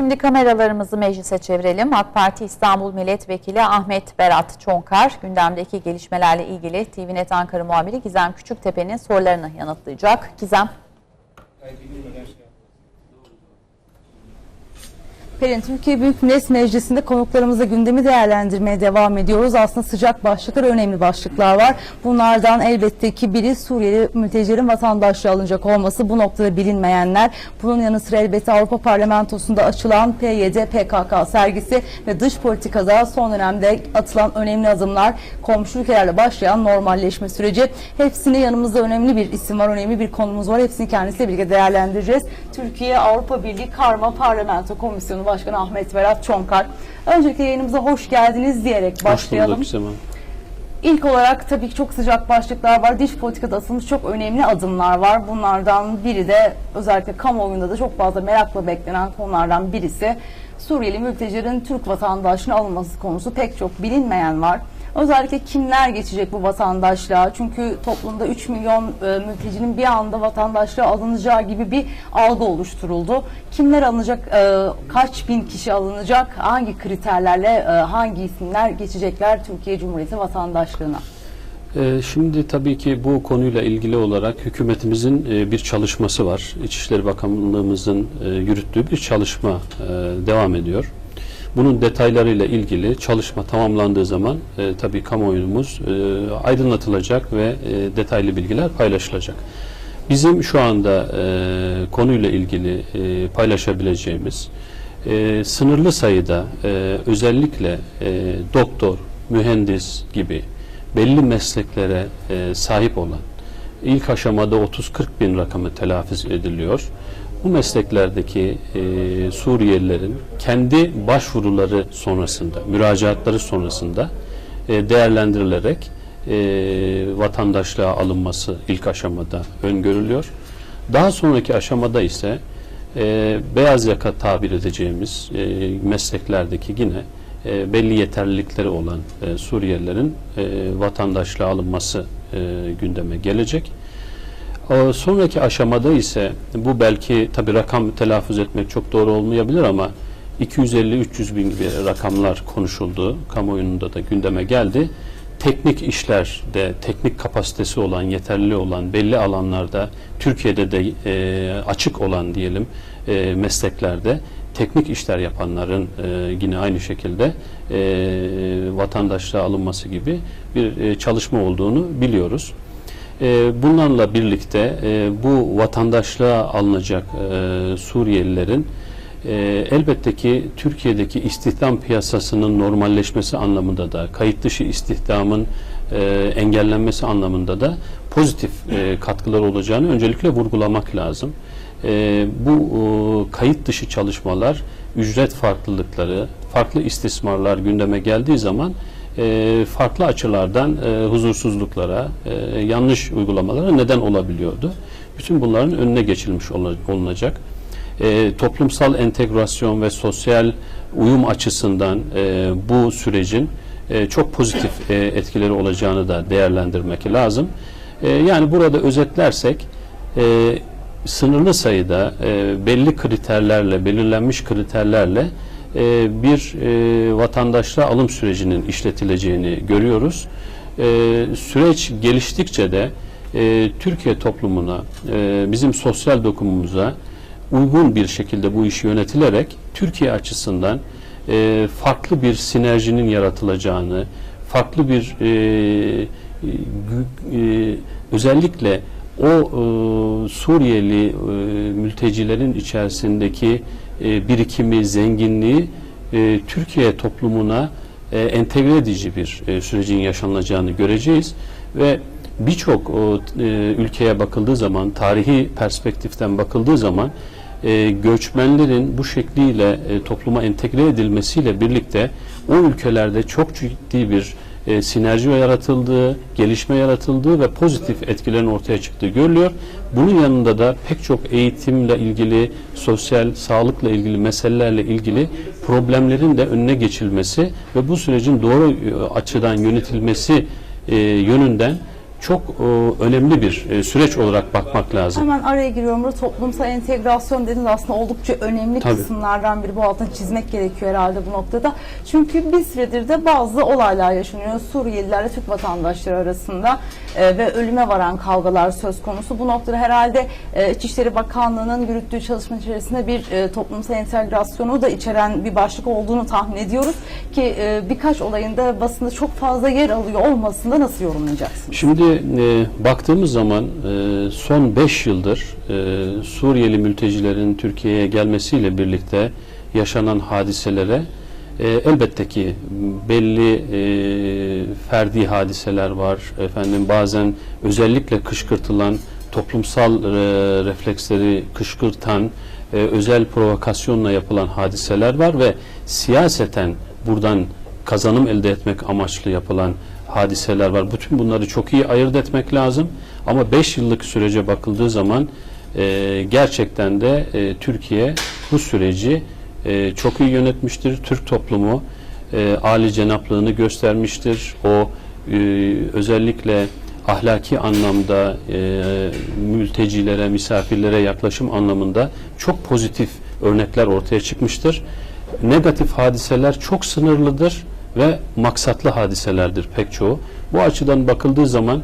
Şimdi kameralarımızı meclise çevirelim. AK Parti İstanbul Milletvekili Ahmet Berat Çonkar gündemdeki gelişmelerle ilgili TVNet Ankara muhabiri Gizem Küçüktepe'nin sorularını yanıtlayacak. Gizem. Pelin, Türkiye Büyük Millet Meclisi'nde konuklarımızla gündemi değerlendirmeye devam ediyoruz. Aslında sıcak başlıklar, önemli başlıklar var. Bunlardan elbette ki biri Suriyeli mültecilerin vatandaşlığı alınacak olması. Bu noktada bilinmeyenler. Bunun yanı sıra elbette Avrupa Parlamentosu'nda açılan PYD, PKK sergisi ve dış politikada son dönemde atılan önemli adımlar, komşu ülkelerle başlayan normalleşme süreci. Hepsini yanımızda önemli bir isim var, önemli bir konumuz var. Hepsini kendisiyle birlikte değerlendireceğiz. Türkiye Avrupa Birliği Karma Parlamento Komisyonu Başkanı Ahmet Berat Çonkar. Öncelikle yayınımıza hoş geldiniz diyerek başlayalım. Hoş bulduk. İlk olarak tabii ki çok sıcak başlıklar var. Dış politikada atılmış çok önemli adımlar var. Bunlardan biri de özellikle kamuoyunda da çok fazla merakla beklenen konulardan birisi Suriyeli mültecilerin Türk vatandaşlığına alınması konusu pek çok bilinmeyen var. Özellikle kimler geçecek bu vatandaşlığa? Çünkü toplumda 3 milyon e, mültecinin bir anda vatandaşlığa alınacağı gibi bir algı oluşturuldu. Kimler alınacak? e, kaç bin kişi alınacak? Hangi kriterlerle e, hangi isimler geçecekler Türkiye Cumhuriyeti vatandaşlığına? Ee, Şimdi tabii ki bu konuyla ilgili olarak hükümetimizin e, bir çalışması var. İçişleri Bakanlığımızın e, yürüttüğü bir çalışma e, devam ediyor. Bunun detaylarıyla ilgili çalışma tamamlandığı zaman e, tabii kamuoyumuz e, aydınlatılacak ve e, detaylı bilgiler paylaşılacak. Bizim şu anda e, konuyla ilgili e, paylaşabileceğimiz e, sınırlı sayıda e, özellikle e, doktor, mühendis gibi belli mesleklere e, sahip olan ilk aşamada 30-40 bin rakamı telaffuz ediliyor. Bu mesleklerdeki e, Suriyelilerin kendi başvuruları sonrasında, müracaatları sonrasında e, değerlendirilerek e, vatandaşlığa alınması ilk aşamada öngörülüyor. Daha sonraki aşamada ise e, beyaz yaka tabir edeceğimiz e, mesleklerdeki yine e, belli yeterlilikleri olan e, Suriyelilerin e, vatandaşlığa alınması e, gündeme gelecek. O sonraki aşamada ise bu belki tabi rakam telaffuz etmek çok doğru olmayabilir ama 250-300 bin gibi rakamlar konuşuldu. Kamuoyunda da gündeme geldi. Teknik işlerde, teknik kapasitesi olan, yeterli olan, belli alanlarda, Türkiye'de de e, açık olan diyelim e, mesleklerde teknik işler yapanların e, yine aynı şekilde e, vatandaşlığa alınması gibi bir e, çalışma olduğunu biliyoruz. E, bunlarla birlikte e, bu vatandaşlığa alınacak e, Suriyelilerin e, elbette ki Türkiye'deki istihdam piyasasının normalleşmesi anlamında da kayıt dışı istihdamın e, engellenmesi anlamında da pozitif e, katkılar olacağını öncelikle vurgulamak lazım. E, bu e, kayıt dışı çalışmalar, ücret farklılıkları, farklı istismarlar gündeme geldiği zaman e, farklı açılardan e, huzursuzluklara, e, yanlış uygulamalara neden olabiliyordu. Bütün bunların önüne geçilmiş olunacak. E, toplumsal entegrasyon ve sosyal uyum açısından e, bu sürecin e, çok pozitif e, etkileri olacağını da değerlendirmek lazım. E, yani burada özetlersek e, sınırlı sayıda e, belli kriterlerle, belirlenmiş kriterlerle bir e, vatandaşlığa alım sürecinin işletileceğini görüyoruz. E, süreç geliştikçe de e, Türkiye toplumuna, e, bizim sosyal dokunumuza uygun bir şekilde bu iş yönetilerek Türkiye açısından e, farklı bir sinerjinin yaratılacağını, farklı bir e, e, özellikle o e, Suriyeli e, mültecilerin içerisindeki e, birikimi, zenginliği e, Türkiye toplumuna e, entegre edici bir sürecin yaşanacağını göreceğiz ve birçok ülkeye bakıldığı zaman, tarihi perspektiften bakıldığı zaman göçmenlerin bu şekliyle topluma entegre edilmesiyle birlikte o ülkelerde çok ciddi bir e, sinerji yaratıldığı, gelişme yaratıldığı ve pozitif etkilerin ortaya çıktığı görülüyor. Bunun yanında da pek çok eğitimle ilgili, sosyal, sağlıkla ilgili meselelerle ilgili problemlerin de önüne geçilmesi ve bu sürecin doğru e, açıdan yönetilmesi e, yönünden çok e, önemli bir e, süreç olarak bakmak lazım. Hemen araya giriyorum. Burada toplumsal entegrasyon dediniz aslında oldukça önemli Tabii. kısımlardan biri. Bu altını çizmek gerekiyor herhalde bu noktada. Çünkü bir süredir de bazı olaylar yaşanıyor. Suriyelilerle Türk vatandaşları arasında e, ve ölüme varan kavgalar söz konusu. Bu noktada herhalde e, İçişleri Bakanlığı'nın yürüttüğü çalışma içerisinde bir e, toplumsal entegrasyonu da içeren bir başlık olduğunu tahmin ediyoruz. Ki e, birkaç olayında basında çok fazla yer alıyor olmasını da nasıl yorumlayacaksınız? Şimdi e, baktığımız zaman e, son 5 yıldır e, Suriyeli mültecilerin Türkiye'ye gelmesiyle birlikte yaşanan hadiselere e, elbette ki belli e, ferdi hadiseler var. Efendim bazen özellikle kışkırtılan toplumsal e, refleksleri kışkırtan e, özel provokasyonla yapılan hadiseler var ve siyaseten buradan kazanım elde etmek amaçlı yapılan hadiseler var. Bütün bunları çok iyi ayırt etmek lazım. Ama 5 yıllık sürece bakıldığı zaman e, gerçekten de e, Türkiye bu süreci e, çok iyi yönetmiştir. Türk toplumu e, âli cenaplığını göstermiştir. O e, özellikle ahlaki anlamda e, mültecilere, misafirlere yaklaşım anlamında çok pozitif örnekler ortaya çıkmıştır. Negatif hadiseler çok sınırlıdır ve maksatlı hadiselerdir pek çoğu. Bu açıdan bakıldığı zaman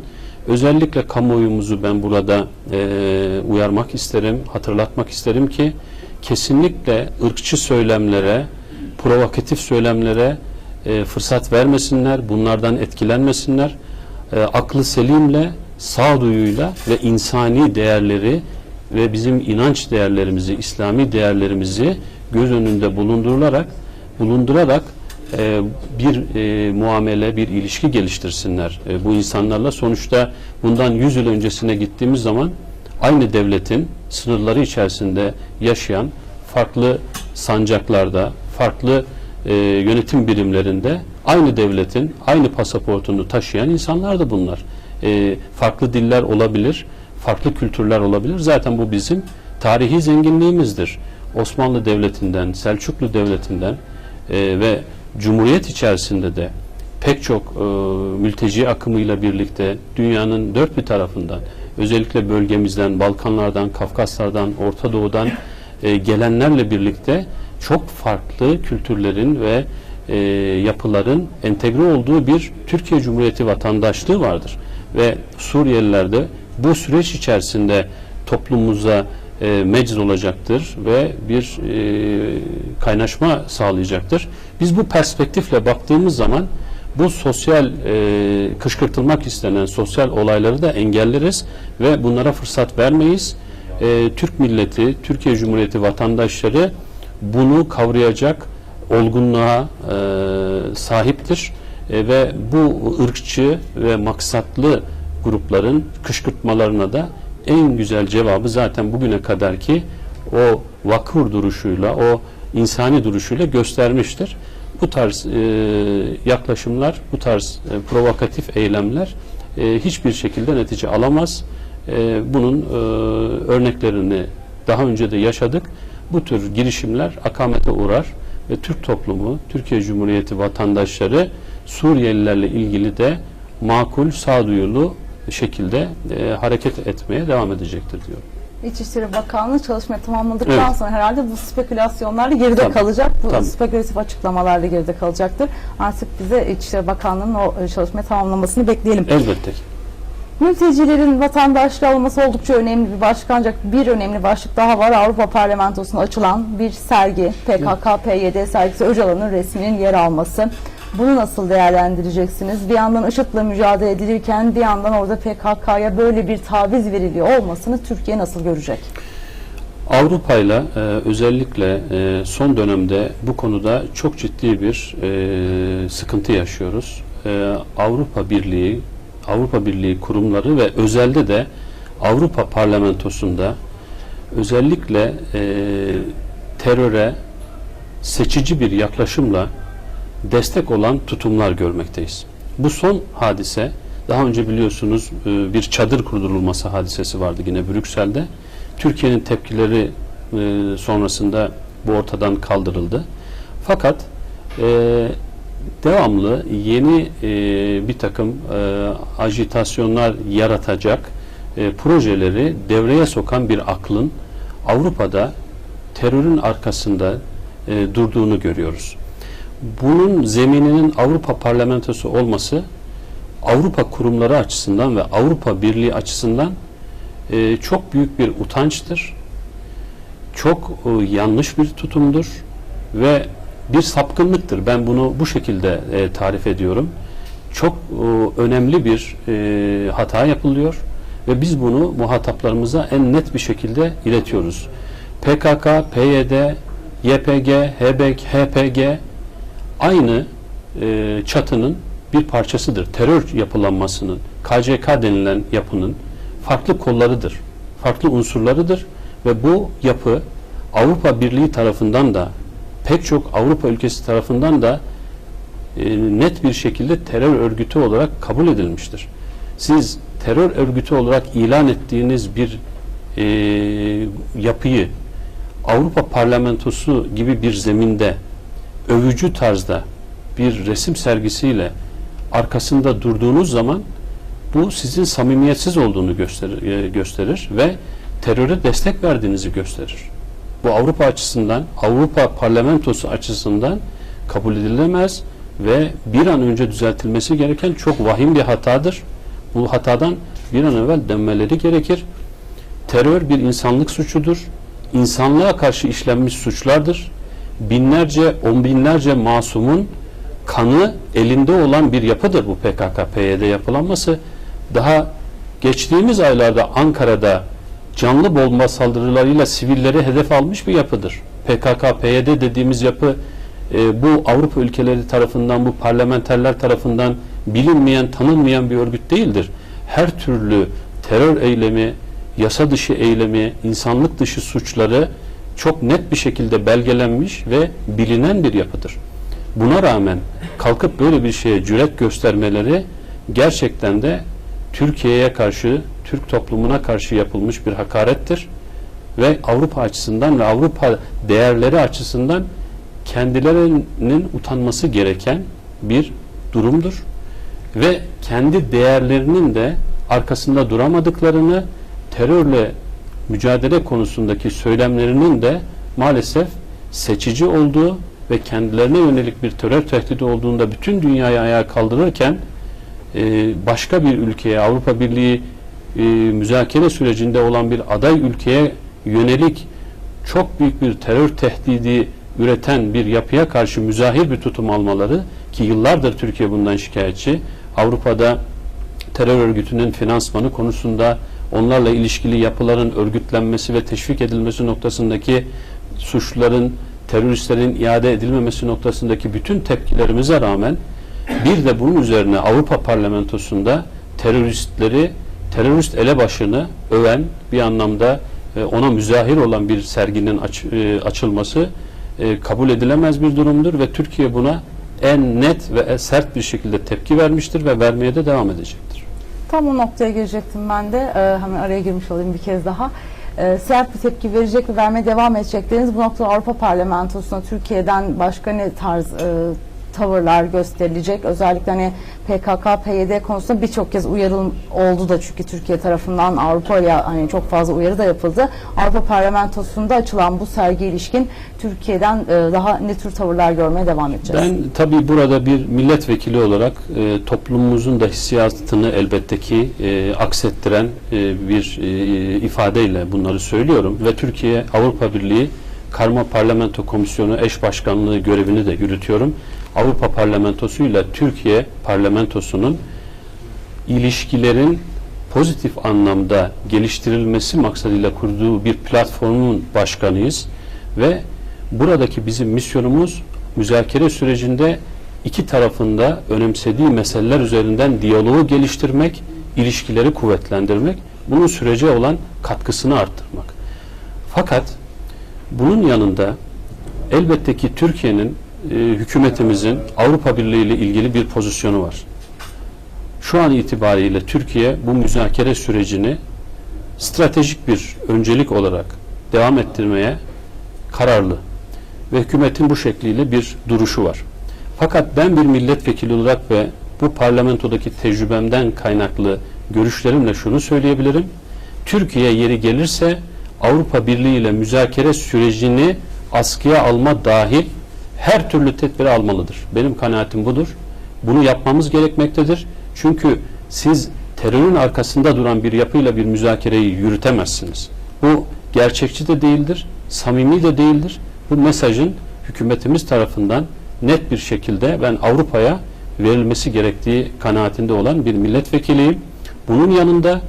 özellikle kamuoyumuzu ben burada e, uyarmak isterim, hatırlatmak isterim ki kesinlikle ırkçı söylemlere, provokatif söylemlere e, fırsat vermesinler, bunlardan etkilenmesinler. E, aklı selimle, sağduyuyla ve insani değerleri ve bizim inanç değerlerimizi, İslami değerlerimizi göz önünde bulundurularak bulundurarak e, bir e, muamele, bir ilişki geliştirsinler e, bu insanlarla. Sonuçta bundan 100 yıl öncesine gittiğimiz zaman aynı devletin sınırları içerisinde yaşayan farklı sancaklarda, farklı e, yönetim birimlerinde aynı devletin aynı pasaportunu taşıyan insanlar da bunlar. E, farklı diller olabilir, farklı kültürler olabilir. Zaten bu bizim tarihi zenginliğimizdir. Osmanlı Devleti'nden, Selçuklu Devleti'nden e, ve Cumhuriyet içerisinde de pek çok e, mülteci akımıyla birlikte dünyanın dört bir tarafından özellikle bölgemizden, Balkanlardan, Kafkaslardan, Orta Doğu'dan e, gelenlerle birlikte çok farklı kültürlerin ve e, yapıların entegre olduğu bir Türkiye Cumhuriyeti vatandaşlığı vardır. Ve Suriyeliler de bu süreç içerisinde toplumumuza e, mecz olacaktır ve bir e, kaynaşma sağlayacaktır. Biz bu perspektifle baktığımız zaman bu sosyal e, kışkırtılmak istenen sosyal olayları da engelleriz ve bunlara fırsat vermeyiz. E, Türk milleti, Türkiye Cumhuriyeti vatandaşları bunu kavrayacak olgunluğa e, sahiptir E, ve bu ırkçı ve maksatlı grupların kışkırtmalarına da en güzel cevabı zaten bugüne kadar ki o vakur duruşuyla, o insani duruşuyla göstermiştir. Bu tarz e, yaklaşımlar, bu tarz e, provokatif eylemler e, hiçbir şekilde netice alamaz. E, bunun e, örneklerini daha önce de yaşadık. Bu tür girişimler akamete uğrar ve Türk toplumu, Türkiye Cumhuriyeti vatandaşları Suriyelilerle ilgili de makul, sağduyulu şekilde e, hareket etmeye devam edecektir diyor. İçişleri Bakanlığı çalışmayı tamamladıktan Evet. sonra herhalde bu spekülasyonlar da geride Tabii. kalacak. Bu Tabii. spekülatif açıklamalar da geride kalacaktır. Artık bize İçişleri Bakanlığı'nın o e, çalışmayı tamamlamasını bekleyelim. Elbette ki. Mültecilerin vatandaşlığı olması oldukça önemli bir başlık ancak bir önemli başlık daha var. Avrupa Parlamentosu'na açılan bir sergi PKK-PYD sergisi Öcalan'ın resminin yer alması. Bunu nasıl değerlendireceksiniz? Bir yandan IŞİD'le mücadele edilirken bir yandan orada PKK'ya böyle bir taviz veriliyor olmasını Türkiye nasıl görecek? Avrupa'yla e, özellikle e, son dönemde bu konuda çok ciddi bir e, sıkıntı yaşıyoruz. E, Avrupa Birliği, Avrupa Birliği kurumları ve özelde de Avrupa Parlamentosu'nda özellikle e, teröre seçici bir yaklaşımla destek olan tutumlar görmekteyiz. Bu son hadise daha önce biliyorsunuz e, bir çadır kurdurulması hadisesi vardı yine Brüksel'de. Türkiye'nin tepkileri e, sonrasında bu ortadan kaldırıldı. Fakat e, devamlı yeni bir takım ajitasyonlar yaratacak projeleri devreye sokan bir aklın Avrupa'da terörün arkasında durduğunu görüyoruz. Bunun zemininin Avrupa Parlamentosu olması Avrupa kurumları açısından ve Avrupa Birliği açısından e, çok büyük bir utançtır. Çok e, yanlış bir tutumdur ve bir sapkınlıktır. Ben bunu bu şekilde e, tarif ediyorum. Çok e, önemli bir e, hata yapılıyor ve biz bunu muhataplarımıza en net bir şekilde iletiyoruz. PKK, PYD, YPG, HBG, HPG aynı e, çatının bir parçasıdır. Terör yapılanmasının, KCK denilen yapının farklı kollarıdır. Farklı unsurlarıdır ve bu yapı Avrupa Birliği tarafından da pek çok Avrupa ülkesi tarafından da e, net bir şekilde terör örgütü olarak kabul edilmiştir. Siz terör örgütü olarak ilan ettiğiniz bir e, yapıyı Avrupa Parlamentosu gibi bir zeminde övücü tarzda bir resim sergisiyle arkasında durduğunuz zaman bu sizin samimiyetsiz olduğunu gösterir, e, gösterir ve teröre destek verdiğinizi gösterir. Bu Avrupa açısından, Avrupa Parlamentosu açısından kabul edilemez ve bir an önce düzeltilmesi gereken çok vahim bir hatadır. Bu hatadan bir an evvel dönmeleri gerekir. Terör bir insanlık suçudur. İnsanlığa karşı işlenmiş suçlardır. Binlerce, on binlerce masumun kanı elinde olan bir yapıdır bu PKK-PYD yapılanması. Daha geçtiğimiz aylarda Ankara'da canlı bomba saldırılarıyla sivilleri hedef almış bir yapıdır. PKK-PYD dediğimiz yapı e, bu Avrupa ülkeleri tarafından, bu parlamenterler tarafından bilinmeyen, tanınmayan bir örgüt değildir. Her türlü terör eylemi, yasa dışı eylemi, insanlık dışı suçları çok net bir şekilde belgelenmiş ve bilinen bir yapıdır. Buna rağmen kalkıp böyle bir şeye cüret göstermeleri gerçekten de Türkiye'ye karşı, Türk toplumuna karşı yapılmış bir hakarettir. Ve Avrupa açısından ve Avrupa değerleri açısından kendilerinin utanması gereken bir durumdur. Ve kendi değerlerinin de arkasında duramadıklarını terörle mücadele konusundaki söylemlerinin de maalesef seçici olduğu ve kendilerine yönelik bir terör tehdidi olduğunda bütün dünyayı ayağa kaldırırken e, başka bir ülkeye Avrupa Birliği e, müzakere sürecinde olan bir aday ülkeye yönelik çok büyük bir terör tehdidi üreten bir yapıya karşı müzahir bir tutum almaları ki yıllardır Türkiye bundan şikayetçi. Avrupa'da terör örgütünün finansmanı konusunda onlarla ilişkili yapıların örgütlenmesi ve teşvik edilmesi noktasındaki suçların, teröristlerin iade edilmemesi noktasındaki bütün tepkilerimize rağmen bir de bunun üzerine Avrupa Parlamentosu'nda teröristleri, terörist elebaşını öven bir anlamda e, ona müzahir olan bir serginin aç, e, açılması e, kabul edilemez bir durumdur ve Türkiye buna en net ve sert bir şekilde tepki vermiştir ve vermeye de devam edecektir. Tam o noktaya gelecektim ben de. Ee, hemen araya girmiş olayım bir kez daha. Ee, sert bir tepki verecek ve vermeye devam edecekleriniz bu noktada Avrupa Parlamentosu'na Türkiye'den başka ne tarz e, tavırlar gösterilecek? Özellikle hani PKK, PYD konusunda birçok kez uyarı oldu da çünkü Türkiye tarafından Avrupa'ya hani çok fazla uyarı da yapıldı. Avrupa Parlamentosu'nda açılan bu sergi ilişkin Türkiye'den e, daha ne tür tavırlar görmeye devam edeceğiz? Ben tabii burada bir milletvekili olarak e, toplumumuzun da hissiyatını elbette ki e, aksettiren bir ifadeyle bunları söylüyorum ve Türkiye Avrupa Birliği Karma Parlamento Komisyonu eş başkanlığı görevini de yürütüyorum. Avrupa Parlamentosu ile Türkiye Parlamentosu'nun ilişkilerin pozitif anlamda geliştirilmesi maksadıyla kurduğu bir platformun başkanıyız ve buradaki bizim misyonumuz müzakere sürecinde iki tarafında önemsediği meseleler üzerinden diyaloğu geliştirmek, ilişkileri kuvvetlendirmek, bunun sürece olan katkısını arttırmak. Fakat bunun yanında elbette ki Türkiye'nin e, hükümetimizin Avrupa Birliği ile ilgili bir pozisyonu var. Şu an itibariyle Türkiye bu müzakere sürecini stratejik bir öncelik olarak devam ettirmeye kararlı ve hükümetin bu şekliyle bir duruşu var. Fakat ben bir milletvekili olarak ve bu parlamentodaki tecrübemden kaynaklı görüşlerimle şunu söyleyebilirim. Türkiye yeri gelirse Avrupa Birliği ile müzakere sürecini askıya alma dahil her türlü tedbiri almalıdır. Benim kanaatim budur. Bunu yapmamız gerekmektedir. Çünkü siz terörün arkasında duran bir yapıyla bir müzakereyi yürütemezsiniz. Bu gerçekçi de değildir, samimi de değildir. Bu mesajın hükümetimiz tarafından net bir şekilde ben Avrupa'ya verilmesi gerektiği kanaatinde olan bir milletvekiliyim. Bunun yanında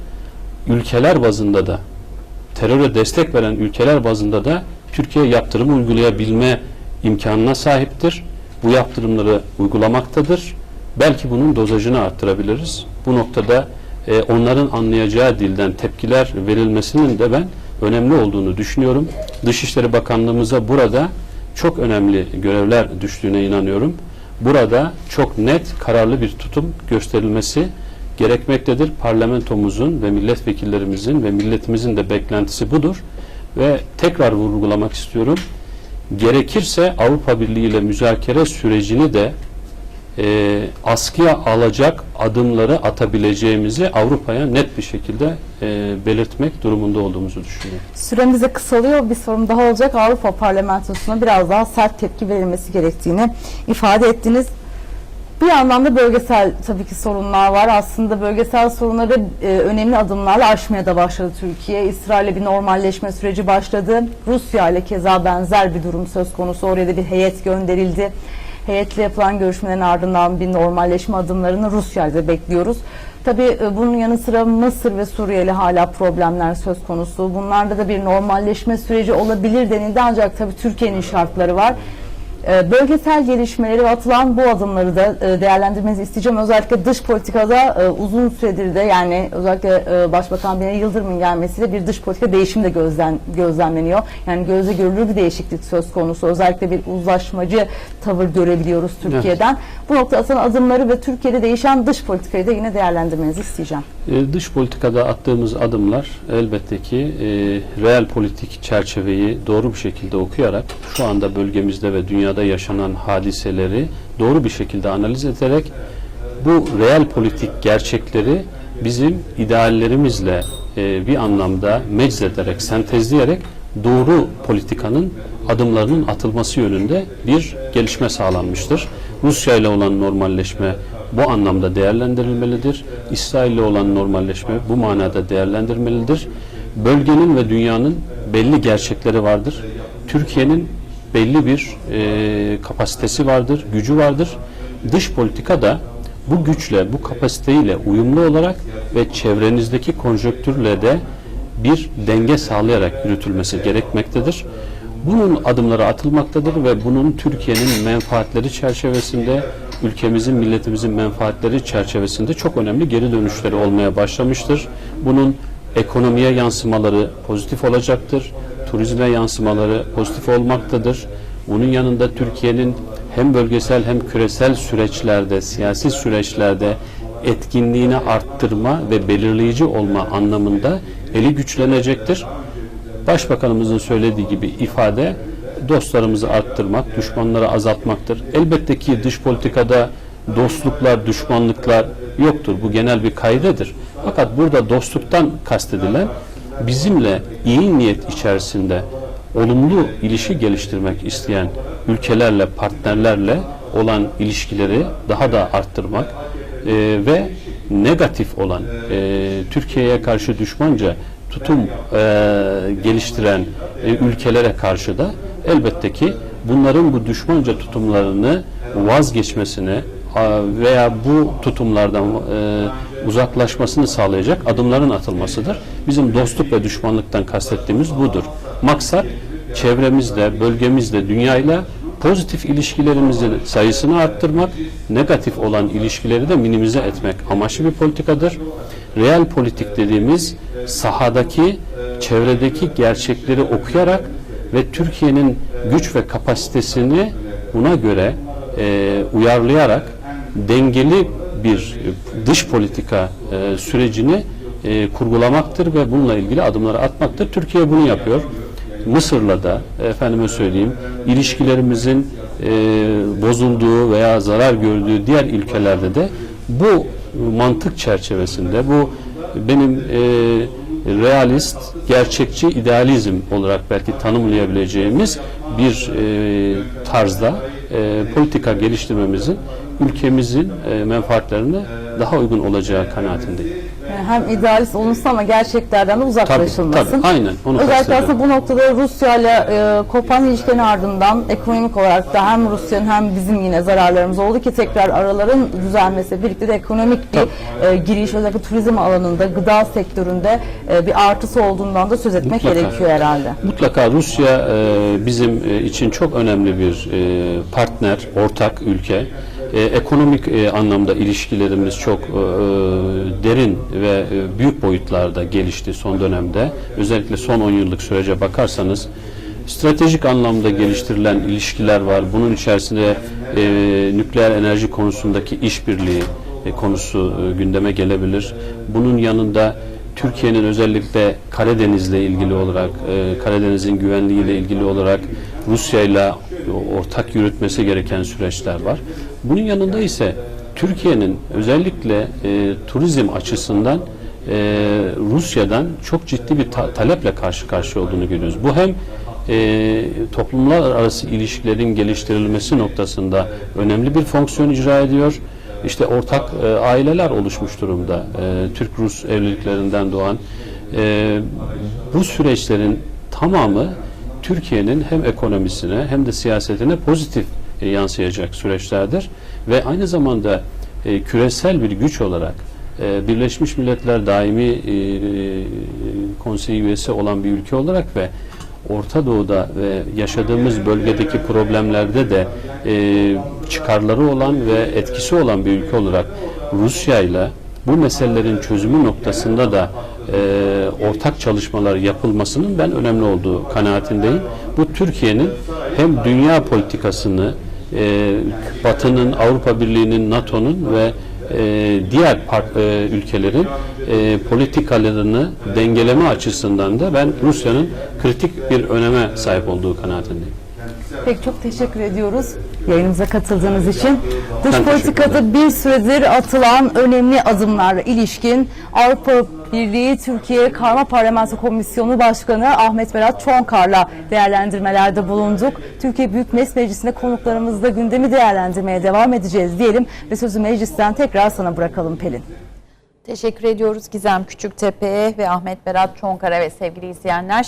ülkeler bazında da teröre destek veren ülkeler bazında da Türkiye yaptırım uygulayabilme imkanına sahiptir. Bu yaptırımları uygulamaktadır. Belki bunun dozajını arttırabiliriz. Bu noktada e, onların anlayacağı dilden tepkiler verilmesinin de ben önemli olduğunu düşünüyorum. Dışişleri Bakanlığımıza burada çok önemli görevler düştüğüne inanıyorum. Burada çok net, kararlı bir tutum gösterilmesi gerekmektedir. Parlamentomuzun ve milletvekillerimizin ve milletimizin de beklentisi budur. Ve tekrar vurgulamak istiyorum. Gerekirse Avrupa Birliği ile müzakere sürecini de e, askıya alacak adımları atabileceğimizi Avrupa'ya net bir şekilde e, belirtmek durumunda olduğumuzu düşünüyorum. Süremiz kısalıyor. Bir sorum daha olacak. Avrupa Parlamentosu'na biraz daha sert tepki verilmesi gerektiğini ifade ettiniz. Bir anlamda bölgesel tabii ki sorunlar var. Aslında bölgesel sorunları e, önemli adımlarla aşmaya da başladı Türkiye. İsrail'le bir normalleşme süreci başladı. Rusya ile keza benzer bir durum söz konusu. Oraya da bir heyet gönderildi. Heyetle yapılan görüşmelerin ardından bir normalleşme adımlarını Rusya'da bekliyoruz. Tabii e, bunun yanı sıra Mısır ve Suriye ile hala problemler söz konusu. Bunlarda da bir normalleşme süreci olabilir denildi ancak tabii Türkiye'nin şartları var. E, Bölgesel gelişmeleri ve atılan bu adımları da e, değerlendirmenizi isteyeceğim. Özellikle dış politikada e, uzun süredir de yani özellikle e, Başbakan Binali Yıldırım'ın gelmesiyle bir dış politika değişimi de gözlen, gözlemleniyor. Yani gözle görülür bir değişiklik söz konusu. Özellikle bir uzlaşmacı tavır görebiliyoruz Türkiye'den. Bu noktada atılan adımları ve Türkiye'de değişen dış politikayı da yine değerlendirmenizi isteyeceğim. Dış politikada attığımız adımlar elbette ki e, reel politik çerçeveyi doğru bir şekilde okuyarak şu anda bölgemizde ve dünyada yaşanan hadiseleri doğru bir şekilde analiz ederek bu reel politik gerçekleri bizim ideallerimizle e, bir anlamda meczederek, sentezleyerek doğru politikanın adımlarının atılması yönünde bir gelişme sağlanmıştır. Rusya ile olan normalleşme bu anlamda değerlendirilmelidir. İsrail ile olan normalleşme bu manada değerlendirmelidir. Bölgenin ve dünyanın belli gerçekleri vardır. Türkiye'nin belli bir e, kapasitesi vardır, gücü vardır. Dış politika da bu güçle, bu kapasiteyle uyumlu olarak ve çevrenizdeki konjonktürle de bir denge sağlayarak yürütülmesi gerekmektedir. Bunun adımları atılmaktadır ve bunun Türkiye'nin menfaatleri çerçevesinde, ülkemizin, milletimizin menfaatleri çerçevesinde çok önemli geri dönüşleri olmaya başlamıştır. Bunun ekonomiye yansımaları pozitif olacaktır. Turizme yansımaları pozitif olmaktadır. Bunun yanında Türkiye'nin hem bölgesel hem küresel süreçlerde, siyasi süreçlerde etkinliğini arttırma ve belirleyici olma anlamında eli güçlenecektir. Başbakanımızın söylediği gibi ifade dostlarımızı arttırmak, düşmanları azaltmaktır. Elbette ki dış politikada dostluklar, düşmanlıklar yoktur. Bu genel bir kaydedir. Fakat burada dostluktan kastedilen bizimle iyi niyet içerisinde olumlu ilişki geliştirmek isteyen ülkelerle, partnerlerle olan ilişkileri daha da arttırmak e, ve negatif olan e, Türkiye'ye karşı düşmanca tutum e, geliştiren e, ülkelere karşı da elbette ki bunların bu düşmanca tutumlarını vazgeçmesini veya bu tutumlardan e, uzaklaşmasını sağlayacak adımların atılmasıdır. Bizim dostluk ve düşmanlıktan kastettiğimiz budur. Maksat çevremizde, bölgemizde, dünyayla pozitif ilişkilerimizin sayısını arttırmak, negatif olan ilişkileri de minimize etmek amaçlı bir politikadır. Real politik dediğimiz sahadaki, çevredeki gerçekleri okuyarak ve Türkiye'nin güç ve kapasitesini buna göre e, uyarlayarak dengeli bir dış politika e, sürecini e, kurgulamaktır ve bununla ilgili adımları atmaktır. Türkiye bunu yapıyor. Mısır'la da efendime söyleyeyim ilişkilerimizin e, bozulduğu veya zarar gördüğü diğer ülkelerde de bu mantık çerçevesinde bu benim e, realist, gerçekçi idealizm olarak belki tanımlayabileceğimiz bir e, tarzda e, politika geliştirmemizin ülkemizin e, menfaatlerine daha uygun olacağı kanaatindeyim. Yani hem idealist olunsa ama gerçeklerden de uzaklaşılmasın. tabii, aynen, onu Özellikle aslında bu noktada Rusya ile e, kopan ilişkilerin ardından ekonomik olarak da hem Rusya'nın hem bizim yine zararlarımız oldu ki tekrar araların düzelmesi birlikte de ekonomik bir e, giriş özellikle turizm alanında gıda sektöründe e, bir artısı olduğundan da söz etmek Mutlaka. gerekiyor herhalde. Mutlaka Rusya e, bizim e, için çok önemli bir e, partner, ortak ülke. E, ekonomik e, anlamda ilişkilerimiz çok e, derin ve e, büyük boyutlarda gelişti son dönemde. Özellikle son 10 yıllık sürece bakarsanız stratejik anlamda geliştirilen ilişkiler var. Bunun içerisinde e, nükleer enerji konusundaki işbirliği e, konusu e, gündeme gelebilir. Bunun yanında Türkiye'nin özellikle Karadeniz'le ilgili olarak, e, Karadeniz'in güvenliğiyle ilgili olarak Rusya ile ortak yürütmesi gereken süreçler var. Bunun yanında ise Türkiye'nin özellikle e, turizm açısından e, Rusya'dan çok ciddi bir ta- taleple karşı karşıya olduğunu görüyoruz. Bu hem e, toplumlar arası ilişkilerin geliştirilmesi noktasında önemli bir fonksiyon icra ediyor. İşte ortak e, aileler oluşmuş durumda. E, Türk-Rus evliliklerinden doğan. E, bu süreçlerin tamamı Türkiye'nin hem ekonomisine hem de siyasetine pozitif e, yansıyacak süreçlerdir. Ve aynı zamanda e, küresel bir güç olarak e, Birleşmiş Milletler Daimi e, e, Konseyi üyesi olan bir ülke olarak ve Orta Doğu'da ve yaşadığımız bölgedeki problemlerde de e, çıkarları olan ve etkisi olan bir ülke olarak Rusya ile bu meselelerin çözümü noktasında da e, ortak çalışmalar yapılmasının ben önemli olduğu kanaatindeyim. Bu Türkiye'nin hem dünya politikasını e, Batı'nın, Avrupa Birliği'nin, NATO'nun ve e, diğer par- e, ülkelerin e, politikalarını dengeleme açısından da ben Rusya'nın kritik bir öneme sahip olduğu kanaatindeyim. Peki çok teşekkür ediyoruz yayınımıza katıldığınız için. Dış politikada bir süredir atılan önemli adımlarla ilişkin Avrupa Birliği Türkiye Karma Parlamento Komisyonu Başkanı Ahmet Berat Çonkar'la değerlendirmelerde bulunduk. Türkiye Büyük Millet Meclisi'nde konuklarımızla gündemi değerlendirmeye devam edeceğiz diyelim ve sözü meclisten tekrar sana bırakalım Pelin. Teşekkür ediyoruz Gizem Küçüktepe'ye ve Ahmet Berat Çonkar'a ve sevgili izleyenler.